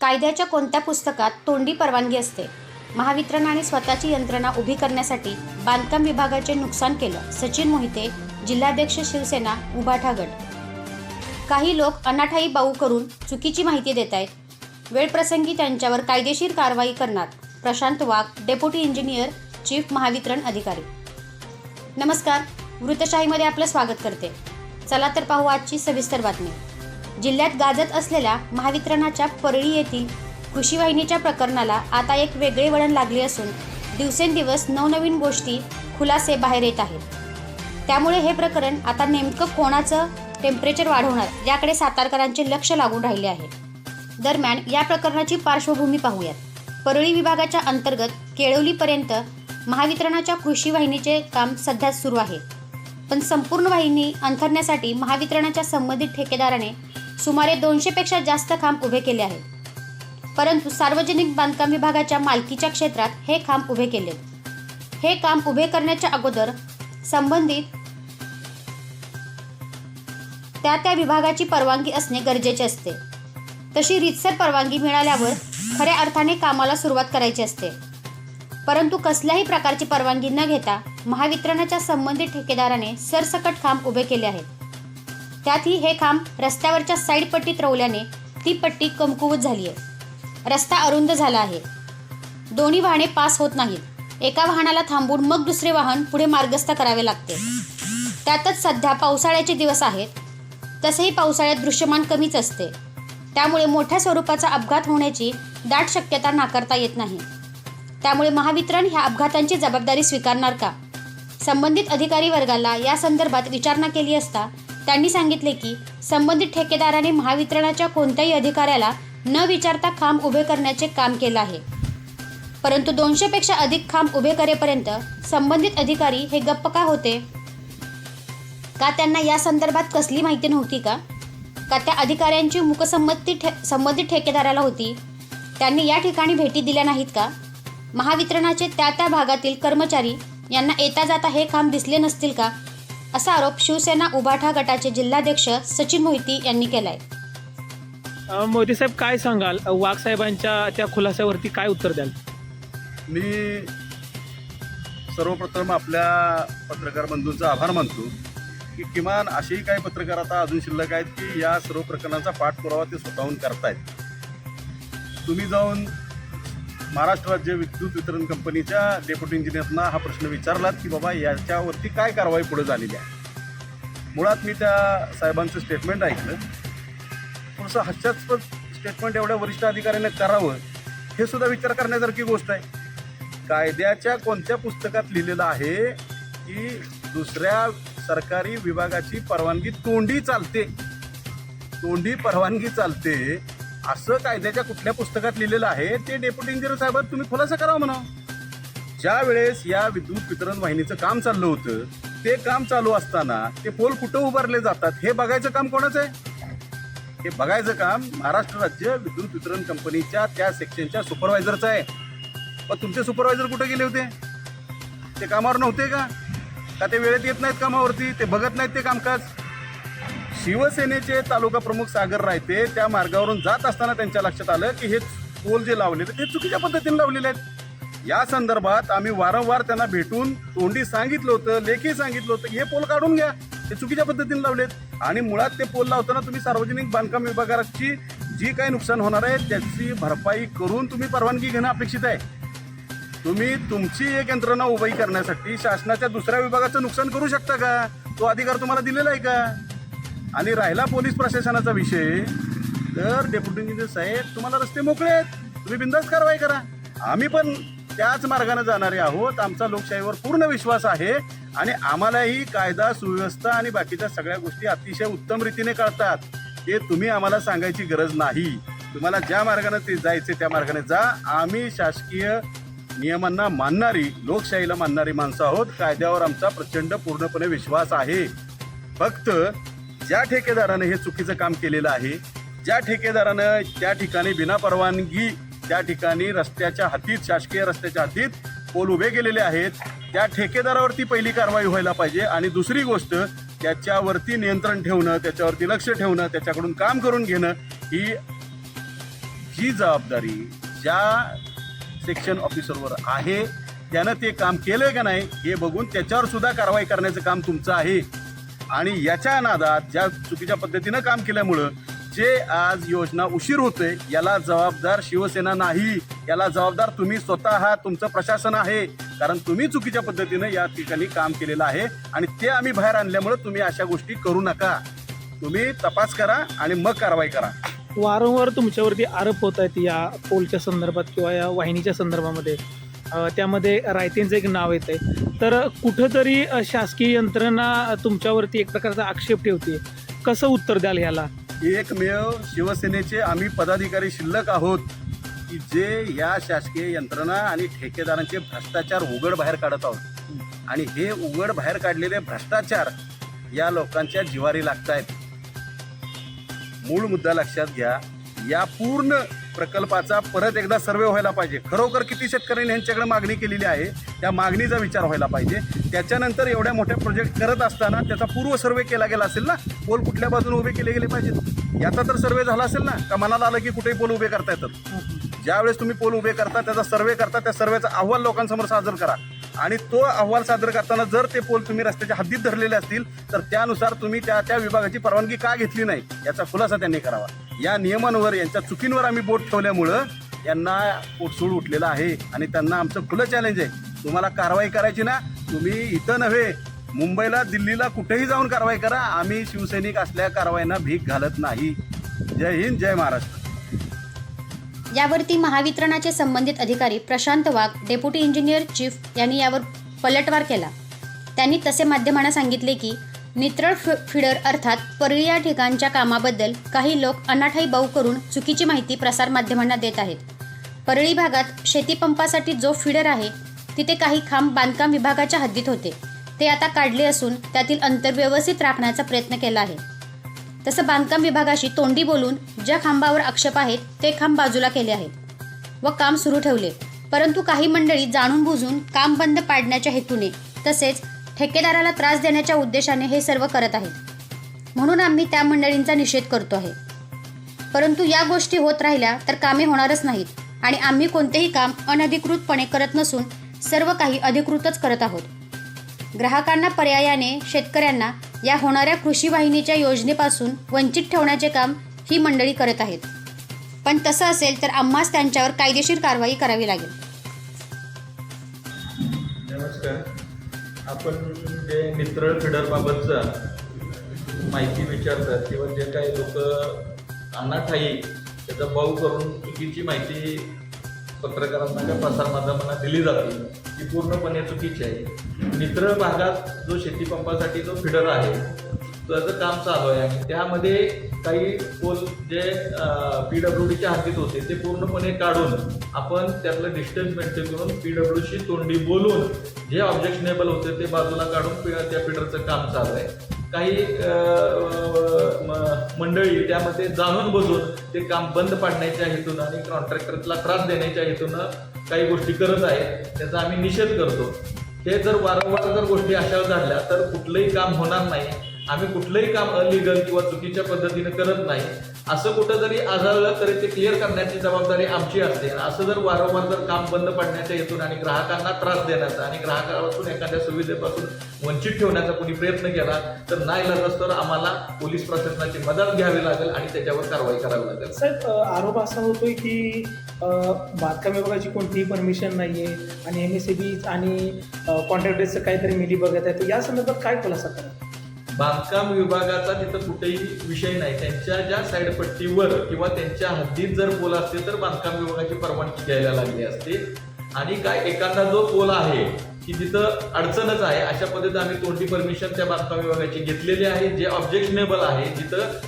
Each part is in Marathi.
कायद्याच्या कोणत्या पुस्तकात तोंडी परवानगी असते? महावितरणाने स्वतःची यंत्रणा उभी करण्यासाठी बांधकाम विभागाचे नुकसान केलं सचिन मोहिते जिल्हाध्यक्ष शिवसेना उभाठा गट काही लोक अनाठाई बाऊ करून चुकीची माहिती देत आहेत. वेळप्रसंगी त्यांच्यावर कायदेशीर कारवाई करणार Prashant Wagh deputy engineer chief Mahavitaran अधिकारी. नमस्कार वृत्तशाहीमध्ये आपलं स्वागत करते. चला तर पाहू आजची सविस्तर बातमी. जिल्ह्यात गाजत असलेल्या महावितरणाच्या परळी येथील कृषी वाहिनीच्या प्रकरणाला आता एक वेगळे वळण लागले असून दिवसेंदिवस नवनवीन गोष्टी खुलासे बाहेर येत आहेत. त्यामुळे हे प्रकरण आता नेमकं कोणाचं टेम्परेचर वाढवणार याकडे सातारकरांचे लक्ष लागून राहिले आहे. दरम्यान या प्रकरणाची पार्श्वभूमी पाहूयात. परळी विभागाच्या अंतर्गत केळवलीपर्यंत महावितरणाच्या कृषी वाहिनीचे काम सध्या सुरू आहे. पण संपूर्ण वाहिनी अंथरण्यासाठी महावितरणाच्या संबंधित ठेकेदाराने सुमारे दोनशेपेक्षा जास्त खांब उभे केले आहेत. परंतु सार्वजनिक बांधकाम विभागाच्या मालकीच्या क्षेत्रात हे खांब उभे केले. हे काम उभे करण्याच्या अगोदर संबंधित त्या त्या विभागाची परवानगी असणे गरजेचे असते. तशी रीतसर परवानगी मिळाल्यावर खऱ्या अर्थाने कामाला सुरुवात करायची असते. परंतु कसल्याही प्रकारची परवानगी न घेता महावितरणाच्या संबंधित ठेकेदाराने सरसकट खांब उभे केले आहेत. त्यातही हे खांब रस्त्यावरच्या साईड पट्टीत रोवल्याने ती पट्टी कमकुवत झाली आहे रस्ता अरुंद झाला आहे. दोन्ही वाहने पास होत नाहीत. एका वाहनाला थांबून मग दुसरे वाहन पुढे मार्गस्थ करावे लागते. त्यातच सध्या पावसाळ्याचे दिवस आहेत. तसेही पावसाळ्यात दृश्यमान कमीच असते. त्यामुळे मोठ्या स्वरूपाचा अपघात होण्याची दाट शक्यता नाकारता येत नाही. त्यामुळे महावितरण ह्या अपघातांची जबाबदारी स्वीकारणार का? संबंधित अधिकारी वर्गाला या संदर्भात विचारणा केली असता त्यांनी सांगितले की संबंधित ठेकेदाराने महावितरणाच्या कोणत्याही अधिकाऱ्याला न विचारता खांब उभे करण्याचे काम केलं आहे. परंतु दोनशेपेक्षा अधिक खांब उभे करेपर्यंत संबंधित अधिकारी हे गप्प का होते? का त्यांना या संदर्भात कसली माहिती नव्हती का? का त्या अधिकाऱ्यांची मुकसंमती ठे संबंधित ठेकेदाराला होती? त्यांनी या ठिकाणी भेटी दिल्या नाहीत का? महावितरणाचे त्या त्या भागातील कर्मचारी यांना येता जाता हे खांब दिसले नसतील का? असा आरोप शिवसेना उभाठा गटाचे जिल्हाध्यक्ष सचिन मोहिती यांनी केलाय. मोदी साहेब काय सांगाल? वाघ साहेबांच्या त्या खुलासावरती काय उत्तर द्याल? मी सर्वप्रथम आपल्या पत्रकार बंधूंचा आभार मानतो की किमान असेही काही पत्रकार आता अजून शिल्लक आहेत की या सर्व प्रकरणाचा पाठपुरावा ते स्वतःहून करतायत. तुम्ही जाऊन महाराष्ट्र राज्य विद्युत वितरण कंपनीच्या डेप्युटी इंजिनियरना हा प्रश्न विचारलात की बाबा याच्यावरती काय कारवाई पुढे झालेली आहे? मुळात मी त्या साहेबांचं स्टेटमेंट ऐकलं. थोडंसं हास्यास्पद स्टेटमेंट एवढ्या वरिष्ठ अधिकाऱ्याने करावं हे सुद्धा विचार करण्यासारखी गोष्ट आहे. कायद्याच्या कोणत्या पुस्तकात लिहिलेलं आहे की दुसऱ्या सरकारी विभागाची परवानगी तोंडी चालते? तोंडी परवानगी चालते असं कायद्याच्या कुठल्या पुस्तकात लिहिलेलं आहे ते डेप्युटी इंजिनियर साहेब तुम्ही खुलासा करा म्हणा. ज्या वेळेस या विद्युत वितरण वाहिनीचं काम चाललं होतं ते काम चालू असताना ते पोल कुठं उभारले जातात हे बघायचं काम कोणाचं आहे? हे बघायचं काम महाराष्ट्र राज्य विद्युत वितरण कंपनीच्या त्या सेक्शनच्या सुपरवायझरचं आहे. पण तुमचे सुपरवायझर कुठे गेले होते? ते कामावर नव्हते का? का ते वेळेत येत नाहीत कामावरती? ते बघत नाहीत ते कामकाज? शिवसेनेचे तालुका प्रमुख सागर रायते त्या मार्गावरून जात असताना त्यांच्या लक्षात आलं की हे पोल जे लावलेले ते चुकीच्या पद्धतीने लावलेले आहेत. या संदर्भात आम्ही वारंवार त्यांना भेटून तोंडी सांगितलं होतं लेखी सांगितलं होतं हे पोल काढून घ्या. ते चुकीच्या पद्धतीने लावलेत आणि मुळात ते पोल लावताना तुम्ही सार्वजनिक बांधकाम विभागाची जी काही नुकसान होणार आहे त्याची भरपाई करून तुम्ही परवानगी घेणं अपेक्षित आहे. तुम्ही तुमची एक यंत्रणा उभी करण्यासाठी शासनाच्या दुसऱ्या विभागाचं नुकसान करू शकता का? तो अधिकार तुम्हाला दिलेला आहे का? आणि राहिला पोलीस प्रशासनाचा विषय तर डेप्युटी इंजिनियर साहेब तुम्हाला रस्ते मोकळे आहेत. तुम्ही बिंदास कारवाई करा. आम्ही पण त्याच मार्गाने जाणारे आहोत. आमचा लोकशाहीवर पूर्ण विश्वास आहे आणि आम्हालाही कायदा सुव्यवस्था आणि बाकीच्या सगळ्या गोष्टी अतिशय उत्तम रीतीने कळतात. हे तुम्ही आम्हाला सांगायची गरज नाही. तुम्हाला ज्या मार्गाने ते जायचे त्या मार्गाने जा. आम्ही शासकीय नियमांना मानणारी लोकशाहीला मानणारी माणसं आहोत. कायद्यावर आमचा प्रचंड पूर्णपणे विश्वास आहे. फक्त ज्या ठेकेदारानं हे चुकीचं काम केलेलं आहे ज्या ठेकेदारानं त्या ठिकाणी बिना परवानगी त्या ठिकाणी रस्त्याच्या हातीत शासकीय रस्त्याच्या हातीत पोल उभे केलेले आहेत त्या ठेकेदारावरती पहिली कारवाई व्हायला पाहिजे आणि दुसरी गोष्ट त्याच्यावरती नियंत्रण ठेवणं त्याच्यावरती लक्ष ठेवणं त्याच्याकडून काम करून घेणं ही जी जबाबदारी ज्या सेक्शन ऑफिसरवर आहे त्यानं ते काम केलं का नाही हे बघून त्याच्यावर सुद्धा कारवाई करण्याचं काम तुमचं आहे. आणि याच्या नादात ज्या चुकीच्या पद्धतीनं काम केल्यामुळं जे आज योजना उशीर होते याला जबाबदार शिवसेना नाही. याला जबाबदार तुम्ही स्वतः हा तुमचं प्रशासन आहे. कारण तुम्ही चुकीच्या पद्धतीनं या ठिकाणी काम केलेलं आहे आणि ते आम्ही बाहेर आणल्यामुळं तुम्ही अशा गोष्टी करू नका. तुम्ही तपास करा आणि मग कारवाई करा. वारंवार तुमच्यावरती आरोप होत आहेत या पोलच्या संदर्भात किंवा या वाहिनीच्या संदर्भामध्ये. त्यामध्ये रायतेंचं एक नाव येतं आहे तर कुठंतरी शासकीय यंत्रणा तुमच्यावरती एक प्रकारचा आक्षेप ठेवते कसं उत्तर द्याल ह्याला? एकमेव शिवसेनेचे आम्ही पदाधिकारी शिल्लक आहोत की जे या शासकीय यंत्रणा आणि ठेकेदारांचे भ्रष्टाचार उघड बाहेर काढत आहोत. आणि हे उघड बाहेर काढलेले भ्रष्टाचार या लोकांच्या जिवारी लागत आहेत मूळ मुद्दा लक्षात घ्या या पूर्ण प्रकल्पाचा परत एकदा सर्वे व्हायला पाहिजे. खरोखर किती शेतकऱ्यांनी यांच्याकडे मागणी केलेली आहे त्या मागणीचा विचार व्हायला पाहिजे. त्याच्यानंतर एवढ्या मोठ्या प्रोजेक्ट करत असताना त्याचा पूर्व सर्वे केला गेला असेल ना पोल कुठल्या बाजूने उभे केले गेले पाहिजेत? याचा तर सर्वे झाला असेल ना का मनाला आलं की कुठेही पोल उभे करता येतात? ज्यावेळेस तुम्ही पोल उभे करता त्याचा सर्वे करता त्या सर्वेचा अहवाल लोकांसमोर सादर करा. आणि तो अहवाल सादर करताना जर ते पोल तुम्ही रस्त्याच्या हद्दीत धरलेले असतील तर त्यानुसार तुम्ही त्या त्या विभागाची परवानगी का घेतली नाही याचा खुलासा त्यांनी करावा. या नियमांवर यांच्या चुकींवर आम्ही बोट ठेवल्यामुळं यांना पोटसूळ उठलेला आहे. आणि त्यांना आमचं खुलं चॅलेंज आहे. तुम्हाला कारवाई करायची ना तुम्ही इथं नव्हे. मुंबईला दिल्लीला कुठेही जाऊन कारवाई करा. आम्ही शिवसैनिक असल्या कारवाईंना भीक घालत नाही. जय हिंद जय महाराष्ट्र. यावरती महावितरणाचे संबंधित अधिकारी Prashant Wagh deputy engineer chief यांनी यावर पलटवार केला. त्यांनी तसे माध्यमांना सांगितले की नित्रळ फिडर अर्थात परळी या ठिकाणच्या कामाबद्दल काही लोक अनाठाई बाऊ करून चुकीची माहिती प्रसारमाध्यमांना देत आहेत. परळी भागात शेतीपंपासाठी जो फिडर आहे तिथे काही खांब बांधकाम विभागाच्या हद्दीत होते. ते आता काढले असून त्यातील अंतर व्यवस्थित राखण्याचा प्रयत्न केला आहे. तसं बांधकाम विभागाशी तोंडी बोलून ज्या खांबावर आक्षेप आहेत ते खांब बाजूला केले आहेत व काम सुरू ठेवले. परंतु काही मंडळी जाणून बुजून काम बंद पाडण्याच्या हेतूने तसेच ठेकेदाराला त्रास देण्याच्या उद्देशाने हे सर्व करत आहेत म्हणून आम्ही त्या मंडळींचा निषेध करतो आहे. परंतु या गोष्टी होत राहिल्या तर कामे होणारच नाहीत आणि आम्ही कोणतेही काम अनधिकृतपणे करत नसून सर्व काही अधिकृतच करत आहोत. ग्राहकांना पर्यायाने शेतकऱ्यांना या होणाऱ्या कृषी वाहिनीच्या योजनेपासून वंचित ठेवण्याचे काम ही मंडळी करत आहेत. पण तसं असेल तर आम्हाच त्यांच्यावर कायदेशीर कारवाई करावी लागेल. नमस्कार. आपण जे मित्र फिडरबाबतचा माहिती विचारतात किंवा जे काही लोक अनाठाई त्याचा बाऊ करून चुकीची माहिती पत्रकारांना किंवा प्रसारमाध्यमांना दिली जाते ती पूर्णपणे चुकीची आहे. मित्र भागात जो शेतीपंपासाठी जो फिडर आहे त्याचं काम चालू आहे आणि त्यामध्ये काही पोल जे पी डब्ल्यू डीच्या हातीत होते ते पूर्णपणे काढून आपण त्यातलं डिस्टन्स मेंटेन करून पी डब्ल्यूशी तोंडी बोलून जे ऑब्जेक्शनेबल होते ते बाजूला काढून त्या फिडरचं काम चालू आहे. काही म- मंडळी त्यामध्ये जाणून बसून ते काम बंद पाडण्याच्या हेतून आणि कॉन्ट्रॅक्टरला त्रास देण्याच्या हेतूनं काही गोष्टी करत आहेत त्याचा आम्ही निषेध करतो. हे जर वारंवार जर गोष्टी अशा झाल्या तर कुठलंही काम होणार नाही. आम्ही कुठलंही काम अलिगल किंवा चुकीच्या पद्धतीने करत नाही. असं कुठं जरी आढळलं तरी ते क्लिअर करण्याची जबाबदारी आमची असते. असं जर वारंवार जर काम बंद पडण्याच्या हेतून आणि ग्राहकांना त्रास देण्याचा आणि ग्राहकापासून एखाद्या सुविधेपासून वंचित ठेवण्याचा कोणी प्रयत्न केला तर नाही लागत तर आम्हाला पोलीस प्रशासनाची मदत घ्यावी लागेल आणि त्याच्यावर कारवाई करावी लागेल. साहेब आरोप असा होतोय की बांधकाम विभागाची कोणतीही परमिशन नाही आहे आणि एम एस सी बी आणि कॉन्ट्रॅक्टरचं काहीतरी मिली बघत आहे. तर या संदर्भात काय खुलासा करा बांधकाम विभागाचा तिथं कुठेही विषय नाही. त्यांच्या ज्या साईड पट्टीवर किंवा त्यांच्या हद्दीत जर पोल असते तर बांधकाम विभागाची परवानगी घ्यायला लागली असते. आणि काय एखादा जो पोल आहे की तिथं अडचणच आहे अशा पद्धतीने आम्ही तोंडी परमिशन त्या बांधकाम विभागाची घेतलेली आहे. जे ऑब्जेक्शनेबल आहे जिथं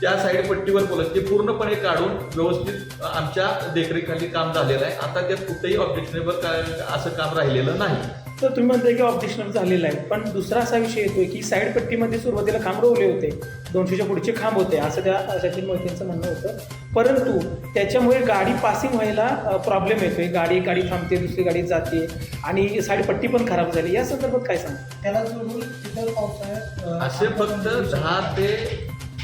त्या साईड पट्टीवर आहे, ते पूर्णपणे काढून व्यवस्थित आमच्या देखरेखीखाली काम झालेलं आहे. आता त्यात कुठेही ऑब्जेक्शनेबल असं काम राहिलेलं नाही. तर तुम्ही म्हणताय की ऑब्जेक्शनल झालेलं आहे पण दुसरा असा विषय येतोय की साईड पट्टीमध्ये सुरुवातीला खांब रोवले होते दोनशेच्या पुढचे खांब होते असं त्या सचिन मोहितेंचं म्हणणं होतं. परंतु त्याच्यामुळे गाडी पासिंग व्हायला प्रॉब्लेम येतोय. गाडी गाडी थांबते दुसरी गाडी जाते आणि साईड पट्टी पण खराब झाली. या संदर्भात काय सांगा त्याला असे फक्त दहा ते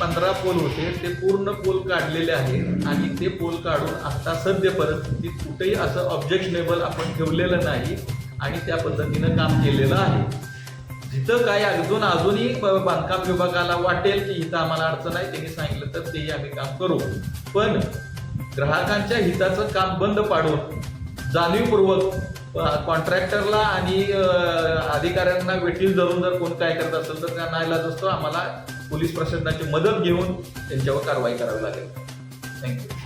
पंधरा पोल होते ते पूर्ण पोल काढलेले आहेत आणि ते पोल काढून आता सध्यापर्यंत परिस्थितीत कुठेही असं ऑब्जेक्शनेबल आपण ठेवलेलं नाही आणि त्या पद्धतीनं काम केलेलं आहे. जिथं काय अजून अजूनही बांधकाम विभागाला वाटेल की इथं आम्हाला अडचण आहे त्यांनी सांगितलं तर तेही आम्ही काम करू. पण ग्राहकांच्या हिताचं काम बंद पाडून जाणीवपूर्वक कॉन्ट्रॅक्टरला आणि अधिकाऱ्यांना वेटील धरून जर कोण काय करत असेल तर त्या नाईलाज असतो आम्हाला पोलीस प्रशासनाची मदत घेऊन त्यांच्यावर कारवाई करावी लागेल. थँक्यू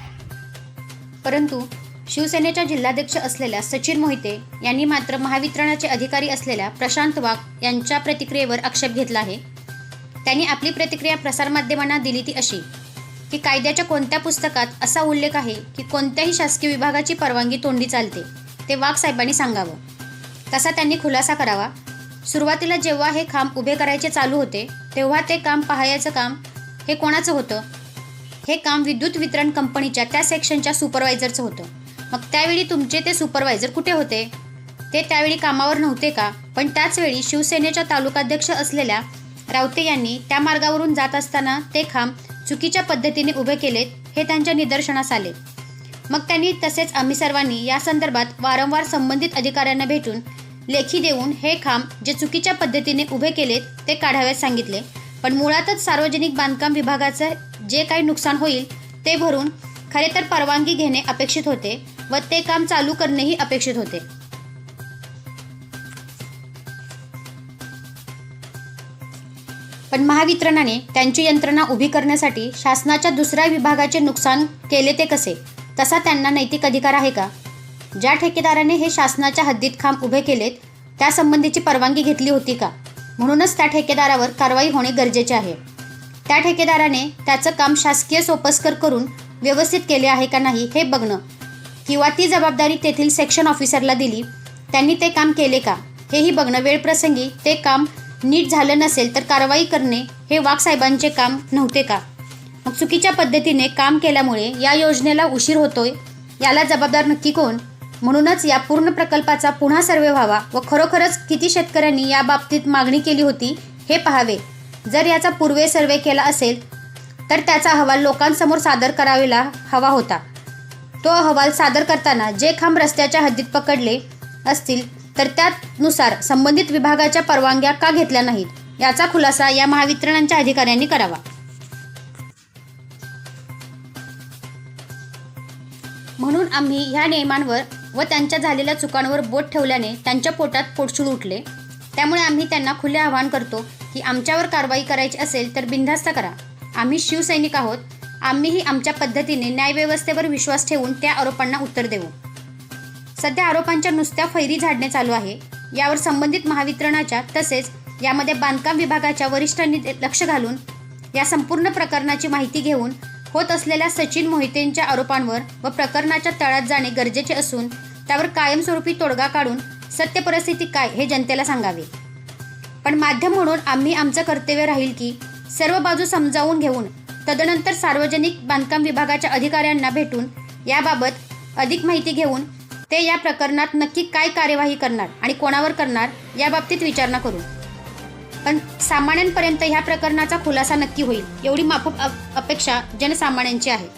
परंतु शिवसेनेच्या जिल्हाध्यक्ष असलेल्या सचिन मोहिते यांनी मात्र महावितरणाचे अधिकारी असलेल्या प्रशांत वाघ यांच्या प्रतिक्रियेवर आक्षेप घेतला आहे. त्यांनी आपली प्रतिक्रिया प्रसारमाध्यमांना दिली ती अशी की कायद्याच्या कोणत्या पुस्तकात असा उल्लेख आहे की कोणत्याही शासकीय विभागाची परवानगी तोंडी चालते ते वाघ साहेबांनी सांगावं. तसा त्यांनी खुलासा करावा सुरुवातीला जेव्हा हे खांब उभे करायचे चालू होते तेव्हा ते काम पाहायचं काम हे कोणाचं होतं? हे काम विद्युत वितरण कंपनीच्या त्या सेक्शनच्या सुपरवायझरचं होतं. मग त्यावेळी तुमचे ते सुपरवायझर कुठे होते? ते त्यावेळी कामावर नव्हते का? पण त्याचवेळी शिवसेनेच्या तालुकाध्यक्ष असलेल्या रावते यांनी त्या मार्गावरून जात असताना ते खांब चुकीच्या पद्धतीने उभे केलेत हे त्यांच्या निदर्शनास आले. मग त्यांनी तसेच आम्ही सर्वांनी या संदर्भात वारंवार संबंधित अधिकाऱ्यांना भेटून लेखी देऊन हे खांब जे चुकीच्या पद्धतीने उभे केलेत ते काढाव्यास सांगितले. पण मुळातच सार्वजनिक बांधकाम विभागाचं जे काही नुकसान होईल ते भरून खरे तर परवानगी घेणे अपेक्षित होते व ते काम चालू करणेही अपेक्षित होते. पण महावितरणाने त्यांची यंत्रणा उभी करण्यासाठी शासनाच्या दुसऱ्या विभागाचे नुकसान केले ते कसे? तसा त्यांना नैतिक अधिकार आहे का? ज्या ठेकेदाराने हे शासनाच्या हद्दीत खांब उभे केलेत त्यासंबंधीची परवानगी घेतली होती का? म्हणूनच त्या ठेकेदारावर कारवाई होणे गरजेचे आहे. त्या ठेकेदाराने त्याचं काम शासकीय सोपस्कर करून व्यवस्थित केले आहे का नाही हे बघणं किंवा ती जबाबदारी तेथील सेक्शन ऑफिसरला दिली त्यांनी ते काम केले का? हेही बघणं वेळप्रसंगी ते काम नीट झालं नसेल तर कारवाई करणे हे वाघसाहेबांचे काम नव्हते का? मग चुकीच्या पद्धतीने काम केल्यामुळे या योजनेला उशीर होतोय? याला जबाबदार नक्की कोण? म्हणूनच या पूर्ण प्रकल्पाचा पुन्हा सर्वे व्हावा व खरोखरच किती शेतकऱ्यांनी या बाबतीत मागणी केली होती हे पाहावे. जर याचा पूर्वे सर्वे केला असेल तर त्याचा अहवाल लोकांसमोर सादर करावेला हवा होता. तो अहवाल सादर करताना जे खांब रस्त्याच्या हद्दीत पकडले असतील तर त्यानुसार संबंधित विभागाच्या परवानग्या का घेतल्या नाहीत याचा खुलासा या महावितरणांच्या अधिकाऱ्यांनी करावा. म्हणून आम्ही ह्या नियमांवर व त्यांच्या झालेल्या चुकांवर बोट ठेवल्याने त्यांच्या पोटात पोटशूळ उठले. त्यामुळे आम्ही त्यांना खुले आवाहन करतो की आमच्यावर कारवाई करायची असेल तर बिनधास्त करा. आम्ही शिवसैनिक आहोत. आम्हीही आमच्या पद्धतीने न्यायव्यवस्थेवर विश्वास ठेवून त्या आरोपांना उत्तर देऊ. सध्या आरोपांच्या नुसत्या फैरी झाडणे चालू आहे. यावर संबंधित महावितरणाच्या तसेच यामध्ये बांधकाम विभागाच्या वरिष्ठांनी लक्ष घालून या संपूर्ण प्रकरणाची माहिती घेऊन होत असलेल्या सचिन मोहितेंच्या आरोपांवर व प्रकरणाच्या तळात जाणे गरजेचे असून त्यावर कायमस्वरूपी तोडगा काढून सत्य परिस्थिती काय हे जनतेला सांगावे. पण माध्यम म्हणून आम्ही आमचं कर्तव्य राहील की सर्व बाजू समजावून घेऊन तदनंतर सार्वजनिक बांधकाम विभागाच्या अधिकाऱ्यांना भेटून याबाबत अधिक माहिती घेऊन ते या प्रकरणात नक्की काय कार्यवाही करणार आणि कोणावर करणार याबाबतीत विचारणा करू. पण सामान्यांपर्यंत ह्या प्रकरणाचा खुलासा नक्की होईल एवढी माफूक अप- अपेक्षा जनसामान्यांची आहे.